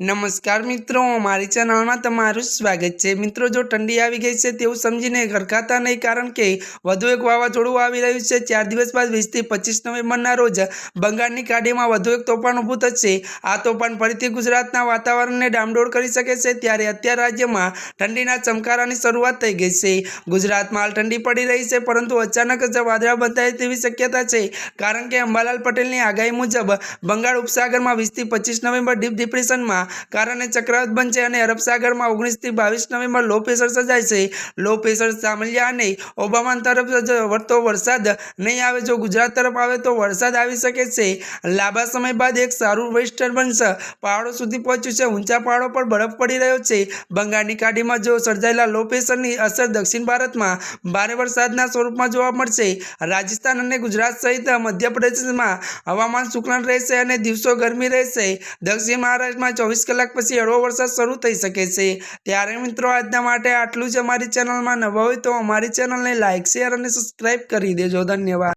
નમસ્કાર મિત્રો, મારી ચેનલમાં તમારું સ્વાગત છે. મિત્રો, જો ઠંડી આવી ગઈ છે તેવું સમજીને ગરખાતા નહીં, કારણ કે વધુ એક વાવાઝોડું આવી રહ્યું છે. ચાર દિવસ બાદ વીસથી પચીસ નવેમ્બરના રોજ બંગાળની ખાડીમાં વધુ એક તોફાન ઊભું થશે. આ તોફાન ફરીથી ગુજરાતના વાતાવરણને ડામડોળ કરી શકે છે, ત્યારે અત્યારે રાજ્યમાં ઠંડીના ચમકારાની શરૂઆત થઈ ગઈ છે. ગુજરાતમાં હાલ ઠંડી પડી રહી છે, પરંતુ અચાનક જ વાદળા બંધાય તેવી શક્યતા છે, કારણ કે અંબાલાલ પટેલની આગાહી મુજબ બંગાળ ઉપસાગરમાં વીસથી પચીસ નવેમ્બર ડીપ ડિપ્રેશનમાં કારણે ચક્રવાત બનશે અને અરબ સાગરમાં ઓગણીસથી બાવીસ નવેમ્બર લો પ્રેશર સર્જાય છે. લો પ્રેશર સામલિયા અને ઓબામા તરફ વળતો વરસાદ નહીં આવે. જો ગુજરાત તરફ આવે તો વરસાદ આવી શકે છે. લાંબા સમય બાદ એક સારું વેસ્ટર્બન્સ પહાડો સુધી પહોંચ્યું છે. ઊંચા પહાડો પર બરફ પડી રહ્યો છે. બંગાળની ખાડીમાં જો સર્જાયેલા લો પ્રેશરની અસર દક્ષિણ ભારતમાં ભારે વરસાદના સ્વરૂપમાં જોવા મળશે. રાજસ્થાન અને ગુજરાત સહિત મધ્યપ્રદેશમાં હવામાન શુક્લ રહેશે અને દિવસો ગરમી રહેશે. દક્ષિણ મહારાષ્ટ્રમાં ચોવીસ કલાક પછી હળવો વરસાદ શરૂ થઈ શકે છે. ત્યારે મિત્રો, આજના માટે આટલું જ અમારી ચેનલમાં નવા હોય તો અમારી ચેનલને લાઇક શેર અને સબસ્ક્રાઈબ કરી દેજો. ધન્યવાદ.